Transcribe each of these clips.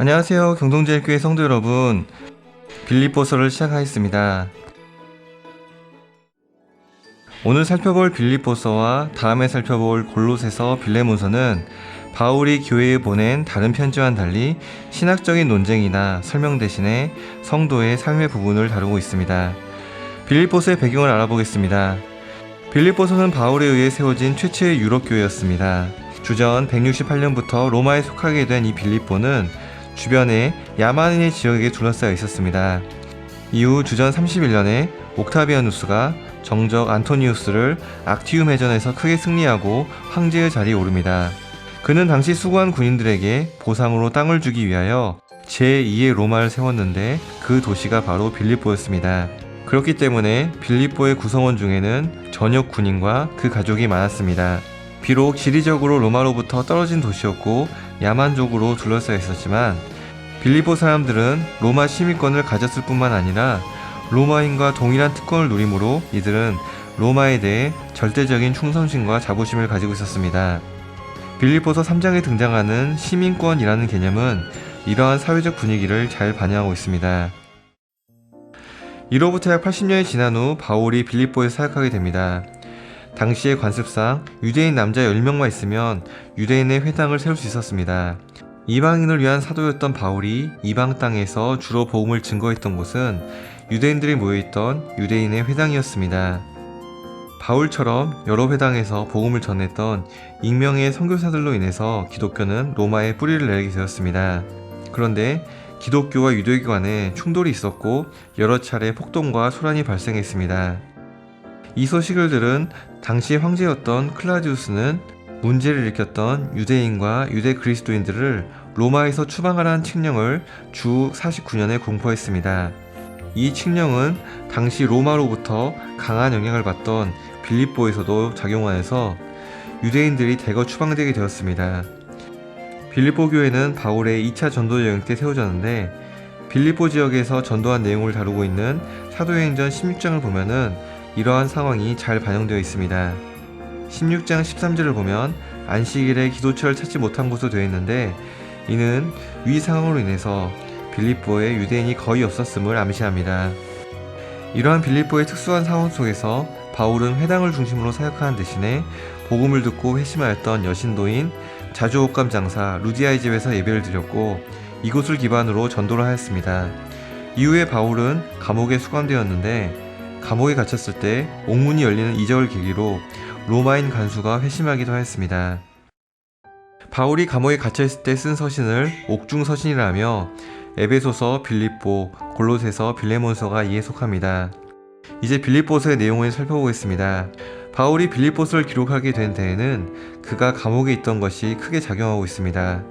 안녕하세요. 경동제일교회 성도 여러분. 빌립보서를 시작하겠습니다. 오늘 살펴볼 빌립보서와 다음에 살펴볼 골로새서 빌레몬서는 바울이 교회에 보낸 다른 편지와는 달리 신학적인 논쟁이나 설명 대신에 성도의 삶의 부분을 다루고 있습니다. 빌립보서의 배경을 알아보겠습니다. 빌립보서는 바울에 의해 세워진 최초의 유럽 교회였습니다. 주전 168년부터 로마에 속하게 된 이 빌립보는 주변에 야만인의 지역에게 둘러싸여 있었습니다. 이후 주전 31년에 옥타비아누스가 정적 안토니우스를 악티움 해전에서 크게 승리하고 황제의 자리에 오릅니다. 그는 당시 수고한 군인들에게 보상으로 땅을 주기 위하여 제2의 로마를 세웠는데 그 도시가 바로 빌립보였습니다. 그렇기 때문에 빌립보의 구성원 중에는 전역 군인과 그 가족이 많았습니다. 비록 지리적으로 로마로부터 떨어진 도시였고 야만족으로 둘러싸여 있었지만 빌립보 사람들은 로마 시민권을 가졌을 뿐만 아니라 로마인과 동일한 특권을 누리므로 이들은 로마에 대해 절대적인 충성심과 자부심을 가지고 있었습니다. 빌립보서 3장에 등장하는 시민권이라는 개념은 이러한 사회적 분위기를 잘 반영하고 있습니다. 이로부터 약 80년이 지난 후 바울이 빌립보에 사역하게 됩니다. 당시의 관습상 유대인 남자 10명만 있으면 유대인의 회당을 세울 수 있었습니다. 이방인을 위한 사도였던 바울이 이방 땅에서 주로 복음을 증거했던 곳은 유대인들이 모여있던 유대인의 회당이었습니다. 바울처럼 여러 회당에서 복음을 전했던 익명의 선교사들로 인해서 기독교는 로마에 뿌리를 내리게 되었습니다. 그런데 기독교와 유대교 간에 충돌이 있었고 여러 차례 폭동과 소란이 발생했습니다. 이 소식을 들은 당시 황제였던 클라디우스는 문제를 일으켰던 유대인과 유대 그리스도인들을 로마에서 추방하라는 칙령을 주 49년에 공포했습니다. 이 칙령은 당시 로마로부터 강한 영향을 받던 빌립보에서도 작용하여서 유대인들이 대거 추방되게 되었습니다. 빌립보 교회는 바울의 2차 전도 여행 때 세워졌는데 빌립보 지역에서 전도한 내용을 다루고 있는 사도행전 16장을 보면은 이러한 상황이 잘 반영되어 있습니다. 16장 13절을 보면 안식일에 기도처를 찾지 못한 곳으로 되어 있는데 이는 위 상황으로 인해서 빌립보에 유대인이 거의 없었음을 암시합니다. 이러한 빌립보의 특수한 상황 속에서 바울은 회당을 중심으로 사역하는 대신에 복음을 듣고 회심하였던 여신도인 자주옥감 장사 루디아의 집에서 예배를 드렸고 이곳을 기반으로 전도를 하였습니다. 이후에 바울은 감옥에 수감되었는데 감옥에 갇혔을 때 옥문이 열리는 이적을 계기로 로마인 간수가 회심하기도 하였습니다. 바울이 감옥에 갇혀있을 때 쓴 서신을 옥중 서신이라 하며 에베소서, 빌립보, 골로새서, 빌레몬서가 이에 속합니다. 이제 빌립보서의 내용을 살펴보겠습니다. 바울이 빌립보서를 기록하게 된 데에는 그가 감옥에 있던 것이 크게 작용하고 있습니다.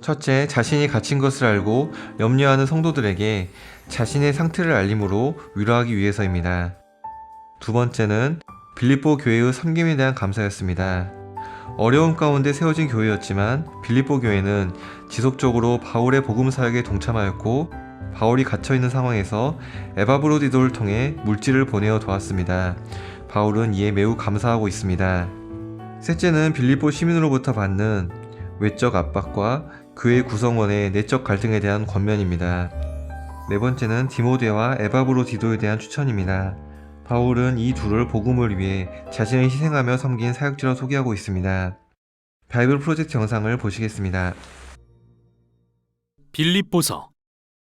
첫째, 자신이 갇힌 것을 알고 염려하는 성도들에게 자신의 상태를 알림으로 위로하기 위해서입니다. 두 번째는 빌립보 교회의 섬김에 대한 감사였습니다. 어려움 가운데 세워진 교회였지만 빌립보 교회는 지속적으로 바울의 복음 사역에 동참하였고 바울이 갇혀 있는 상황에서 에바브로디도를 통해 물질을 보내어 도왔습니다. 바울은 이에 매우 감사하고 있습니다. 셋째는 빌립보 시민으로부터 받는 외적 압박과 그의 구성원의 내적 갈등에 대한 권면입니다. 네 번째는 디모데와 에바브로디도에 대한 추천입니다. 바울은 이 둘을 복음을 위해 자신을 희생하며 섬긴 사역지로 소개하고 있습니다. 바이블 프로젝트 영상을 보시겠습니다. 빌립보서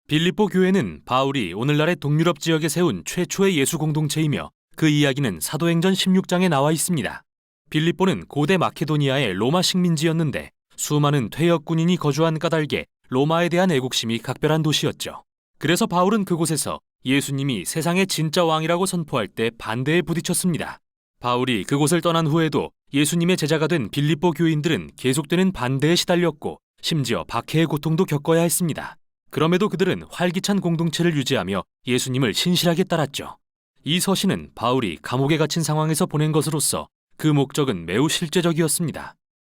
빌립보 교회는 바울이 오늘날의 동유럽 지역에 세운 최초의 예수 공동체이며 그 이야기는 사도행전 16장에 나와 있습니다. 빌립보는 고대 마케도니아의 로마 식민지였는데 수많은 퇴역 군인이 거주한 까닭에 로마에 대한 애국심이 각별한 도시였죠. 그래서 바울은 그곳에서 예수님이 세상의 진짜 왕이라고 선포할 때 반대에 부딪혔습니다. 바울이 그곳을 떠난 후에도 예수님의 제자가 된 빌립보 교인들은 계속되는 반대에 시달렸고 심지어 박해의 고통도 겪어야 했습니다. 그럼에도 그들은 활기찬 공동체를 유지하며 예수님을 신실하게 따랐죠. 이 서신은 바울이 감옥에 갇힌 상황에서 보낸 것으로서 그 목적은 매우 실제적이었습니다.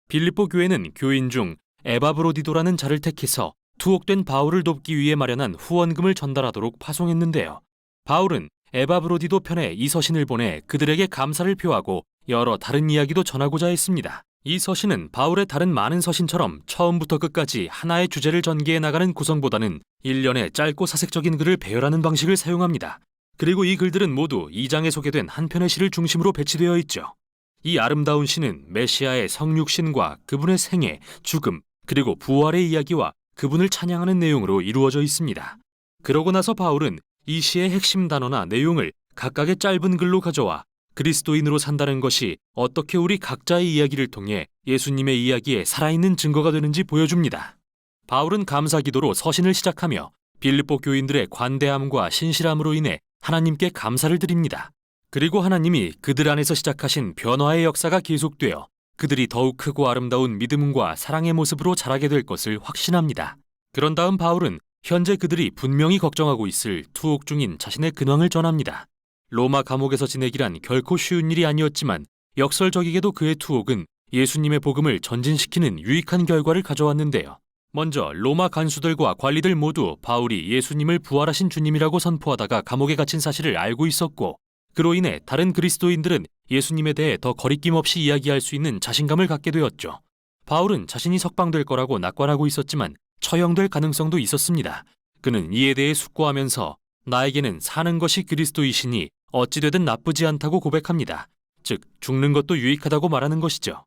빌립보 교회는 교인 중 에바브로디도라는 자를 택해서 투옥된 바울을 돕기 위해 마련한 후원금을 전달하도록 파송했는데요. 바울은 에바 브로디도 편에 이 서신을 보내 그들에게 감사를 표하고 여러 다른 이야기도 전하고자 했습니다. 이 서신은 바울의 다른 많은 서신처럼 처음부터 끝까지 하나의 주제를 전개해 나가는 구성보다는 일련의 짧고 사색적인 글을 배열하는 방식을 사용합니다. 그리고 이 글들은 모두 2장에 소개된 한 편의 시를 중심으로 배치되어 있죠. 이 아름다운 시는 메시아의 성육신과 그분의 생애, 죽음, 그리고 부활의 이야기와 그분을 찬양하는 내용으로 이루어져 있습니다. 그러고 나서 바울은 이 시의 핵심 단어나 내용을 각각의 짧은 글로 가져와 그리스도인으로 산다는 것이 어떻게 우리 각자의 이야기를 통해 예수님의 이야기에 살아있는 증거가 되는지 보여줍니다. 바울은 감사 기도로 서신을 시작하며 빌립보 교인들의 관대함과 신실함으로 인해 하나님께 감사를 드립니다. 그리고 하나님이 그들 안에서 시작하신 변화의 역사가 계속되어 그들이 더욱 크고 아름다운 믿음과 사랑의 모습으로 자라게 될 것을 확신합니다. 그런 다음 바울은 현재 그들이 분명히 걱정하고 있을 투옥 중인 자신의 근황을 전합니다. 로마 감옥에서 지내기란 결코 쉬운 일이 아니었지만 역설적이게도 그의 투옥은 예수님의 복음을 전진시키는 유익한 결과를 가져왔는데요. 먼저 로마 간수들과 관리들 모두 바울이 예수님을 부활하신 주님이라고 선포하다가 감옥에 갇힌 사실을 알고 있었고 그로 인해 다른 그리스도인들은 예수님에 대해 더 거리낌 없이 이야기할 수 있는 자신감을 갖게 되었죠. 바울은 자신이 석방될 거라고 낙관하고 있었지만 처형될 가능성도 있었습니다. 그는 이에 대해 숙고하면서 나에게는 사는 것이 그리스도이시니 어찌되든 나쁘지 않다고 고백합니다. 즉, 죽는 것도 유익하다고 말하는 것이죠.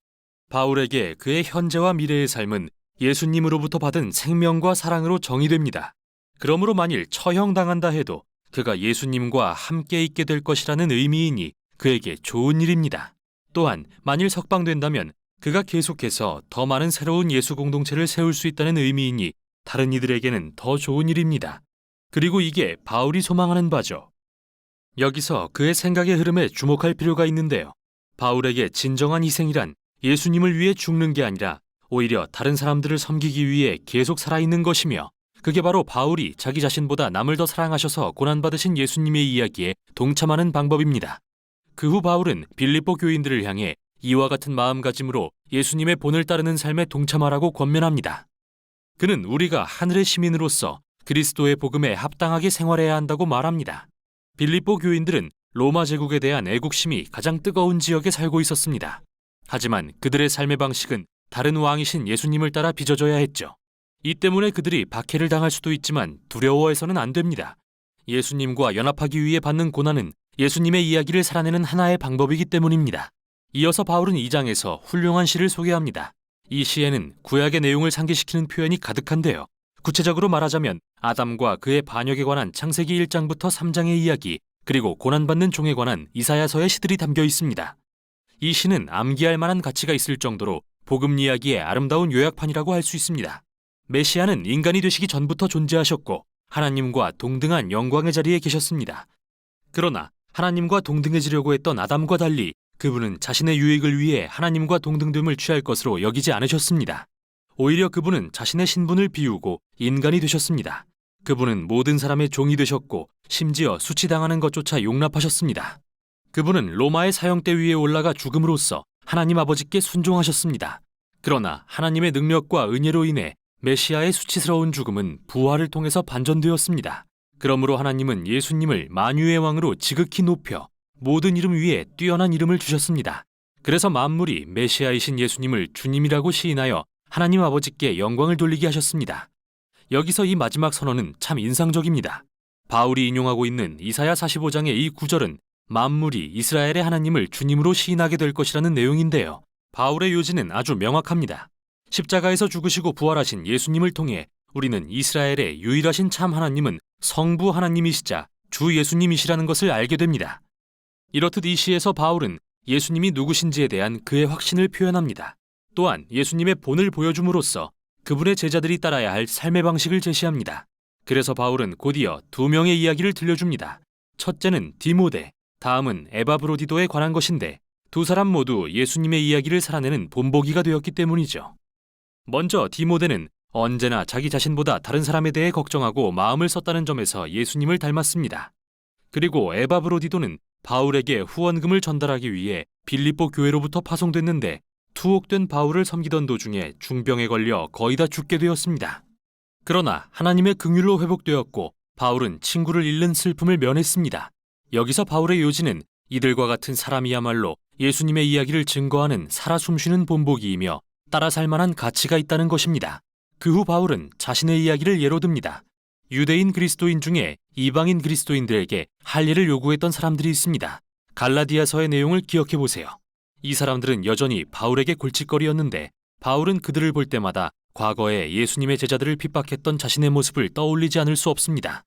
바울에게 그의 현재와 미래의 삶은 예수님으로부터 받은 생명과 사랑으로 정의됩니다. 그러므로 만일 처형당한다 해도 그가 예수님과 함께 있게 될 것이라는 의미이니 그에게 좋은 일입니다. 또한 만일 석방된다면 그가 계속해서 더 많은 새로운 예수 공동체를 세울 수 있다는 의미이니 다른 이들에게는 더 좋은 일입니다. 그리고 이게 바울이 소망하는 바죠. 여기서 그의 생각의 흐름에 주목할 필요가 있는데요. 바울에게 진정한 희생이란 예수님을 위해 죽는 게 아니라 오히려 다른 사람들을 섬기기 위해 계속 살아있는 것이며 그게 바로 바울이 자기 자신보다 남을 더 사랑하셔서 고난받으신 예수님의 이야기에 동참하는 방법입니다. 그 후 바울은 빌립보 교인들을 향해 이와 같은 마음가짐으로 예수님의 본을 따르는 삶에 동참하라고 권면합니다. 그는 우리가 하늘의 시민으로서 그리스도의 복음에 합당하게 생활해야 한다고 말합니다. 빌립보 교인들은 로마 제국에 대한 애국심이 가장 뜨거운 지역에 살고 있었습니다. 하지만 그들의 삶의 방식은 다른 왕이신 예수님을 따라 빚어져야 했죠. 이 때문에 그들이 박해를 당할 수도 있지만 두려워해서는 안 됩니다. 예수님과 연합하기 위해 받는 고난은 예수님의 이야기를 살아내는 하나의 방법이기 때문입니다. 이어서 바울은 이 장에서 훌륭한 시를 소개합니다. 이 시에는 구약의 내용을 상기시키는 표현이 가득한데요. 구체적으로 말하자면 아담과 그의 반역에 관한 창세기 1장부터 3장의 이야기, 그리고 고난받는 종에 관한 이사야서의 시들이 담겨 있습니다. 이 시는 암기할 만한 가치가 있을 정도로 복음 이야기의 아름다운 요약판이라고 할 수 있습니다. 메시아는 인간이 되시기 전부터 존재하셨고 하나님과 동등한 영광의 자리에 계셨습니다. 그러나 하나님과 동등해지려고 했던 아담과 달리 그분은 자신의 유익을 위해 하나님과 동등됨을 취할 것으로 여기지 않으셨습니다. 오히려 그분은 자신의 신분을 비우고 인간이 되셨습니다. 그분은 모든 사람의 종이 되셨고 심지어 수치당하는 것조차 용납하셨습니다. 그분은 로마의 사형대 위에 올라가 죽음으로써 하나님 아버지께 순종하셨습니다. 그러나 하나님의 능력과 은혜로 인해 메시아의 수치스러운 죽음은 부활을 통해서 반전되었습니다. 그러므로 하나님은 예수님을 만유의 왕으로 지극히 높여 모든 이름 위에 뛰어난 이름을 주셨습니다. 그래서 만물이 메시아이신 예수님을 주님이라고 시인하여 하나님 아버지께 영광을 돌리게 하셨습니다. 여기서 이 마지막 선언은 참 인상적입니다. 바울이 인용하고 있는 이사야 45장의 이 구절은 만물이 이스라엘의 하나님을 주님으로 시인하게 될 것이라는 내용인데요. 바울의 요지는 아주 명확합니다. 십자가에서 죽으시고 부활하신 예수님을 통해 우리는 이스라엘의 유일하신 참 하나님은 성부 하나님이시자 주 예수님이시라는 것을 알게 됩니다. 이렇듯 이 시에서 바울은 예수님이 누구신지에 대한 그의 확신을 표현합니다. 또한 예수님의 본을 보여줌으로써 그분의 제자들이 따라야 할 삶의 방식을 제시합니다. 그래서 바울은 곧이어 두 명의 이야기를 들려줍니다. 첫째는 디모데, 다음은 에바브로디도에 관한 것인데 두 사람 모두 예수님의 이야기를 살아내는 본보기가 되었기 때문이죠. 먼저 디모데는 언제나 자기 자신보다 다른 사람에 대해 걱정하고 마음을 썼다는 점에서 예수님을 닮았습니다. 그리고 에바 브로디도는 바울에게 후원금을 전달하기 위해 빌립보 교회로부터 파송됐는데 투옥된 바울을 섬기던 도중에 중병에 걸려 거의 다 죽게 되었습니다. 그러나 하나님의 긍휼로 회복되었고 바울은 친구를 잃는 슬픔을 면했습니다. 여기서 바울의 요지는 이들과 같은 사람이야말로 예수님의 이야기를 증거하는 살아 숨쉬는 본보기이며 따라 살 만한 가치가 있다는 것입니다. 그 후 바울은 자신의 이야기를 예로 듭니다. 유대인 그리스도인 중에 이방인 그리스도인들에게 할 일을 요구했던 사람들이 있습니다. 갈라디아서의 내용을 기억해 보세요. 이 사람들은 여전히 바울에게 골칫거리였는데 바울은 그들을 볼 때마다 과거에 예수님의 제자들을 핍박했던 자신의 모습을 떠올리지 않을 수 없습니다.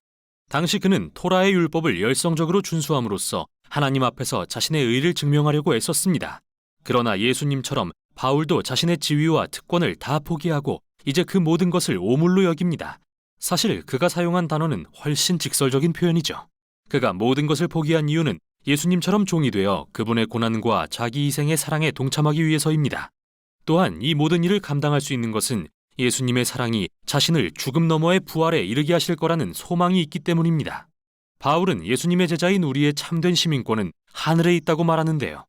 당시 그는 토라의 율법을 열성적으로 준수함으로써 하나님 앞에서 자신의 의를 증명하려고 애썼습니다. 그러나 예수님처럼 바울도 자신의 지위와 특권을 다 포기하고 이제 그 모든 것을 오물로 여깁니다. 사실 그가 사용한 단어는 훨씬 직설적인 표현이죠. 그가 모든 것을 포기한 이유는 예수님처럼 종이 되어 그분의 고난과 자기 희생의 사랑에 동참하기 위해서입니다. 또한 이 모든 일을 감당할 수 있는 것은 예수님의 사랑이 자신을 죽음 너머의 부활에 이르게 하실 거라는 소망이 있기 때문입니다. 바울은 예수님의 제자인 우리의 참된 시민권은 하늘에 있다고 말하는데요.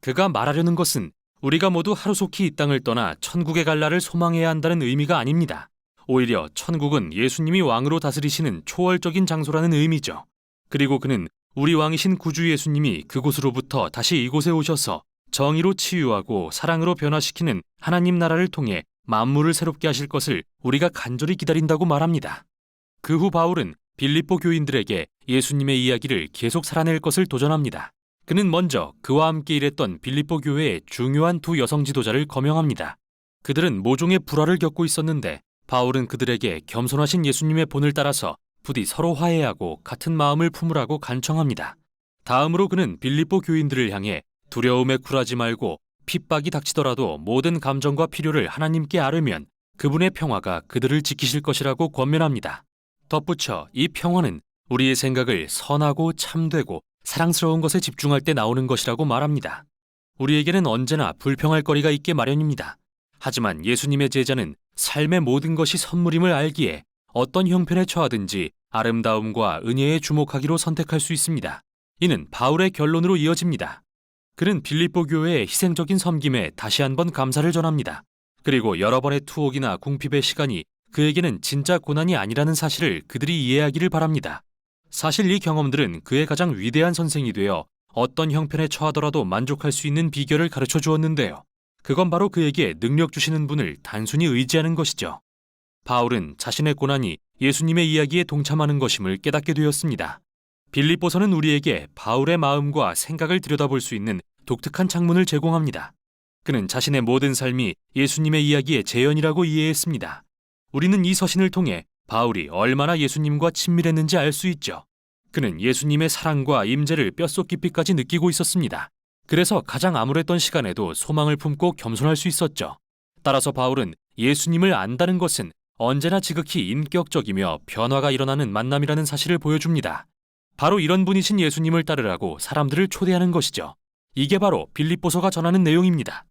그가 말하려는 것은 우리가 모두 하루속히 이 땅을 떠나 천국에 갈 날을 소망해야 한다는 의미가 아닙니다. 오히려 천국은 예수님이 왕으로 다스리시는 초월적인 장소라는 의미죠. 그리고 그는 우리 왕이신 구주 예수님이 그곳으로부터 다시 이곳에 오셔서 정의로 치유하고 사랑으로 변화시키는 하나님 나라를 통해 만물을 새롭게 하실 것을 우리가 간절히 기다린다고 말합니다. 그 후 바울은 빌립보 교인들에게 예수님의 이야기를 계속 살아낼 것을 도전합니다. 그는 먼저 그와 함께 일했던 빌립보 교회의 중요한 두 여성 지도자를 거명합니다. 그들은 모종의 불화를 겪고 있었는데 바울은 그들에게 겸손하신 예수님의 본을 따라서 부디 서로 화해하고 같은 마음을 품으라고 간청합니다. 다음으로 그는 빌립보 교인들을 향해 두려움에 굴하지 말고 핍박이 닥치더라도 모든 감정과 필요를 하나님께 아뢰면 그분의 평화가 그들을 지키실 것이라고 권면합니다. 덧붙여 이 평화는 우리의 생각을 선하고 참되고 사랑스러운 것에 집중할 때 나오는 것이라고 말합니다. 우리에게는 언제나 불평할 거리가 있게 마련입니다. 하지만 예수님의 제자는 삶의 모든 것이 선물임을 알기에 어떤 형편에 처하든지 아름다움과 은혜에 주목하기로 선택할 수 있습니다. 이는 바울의 결론으로 이어집니다. 그는 빌립보 교회의 희생적인 섬김에 다시 한번 감사를 전합니다. 그리고 여러 번의 투옥이나 궁핍의 시간이 그에게는 진짜 고난이 아니라는 사실을 그들이 이해하기를 바랍니다. 사실 이 경험들은 그의 가장 위대한 선생이 되어 어떤 형편에 처하더라도 만족할 수 있는 비결을 가르쳐 주었는데요. 그건 바로 그에게 능력 주시는 분을 단순히 의지하는 것이죠. 바울은 자신의 고난이 예수님의 이야기에 동참하는 것임을 깨닫게 되었습니다. 빌립보서는 우리에게 바울의 마음과 생각을 들여다볼 수 있는 독특한 창문을 제공합니다. 그는 자신의 모든 삶이 예수님의 이야기의 재현이라고 이해했습니다. 우리는 이 서신을 통해 바울이 얼마나 예수님과 친밀했는지 알 수 있죠. 그는 예수님의 사랑과 임재를 뼛속 깊이까지 느끼고 있었습니다. 그래서 가장 암울했던 시간에도 소망을 품고 겸손할 수 있었죠. 따라서 바울은 예수님을 안다는 것은 언제나 지극히 인격적이며 변화가 일어나는 만남이라는 사실을 보여줍니다. 바로 이런 분이신 예수님을 따르라고 사람들을 초대하는 것이죠. 이게 바로 빌립보서가 전하는 내용입니다.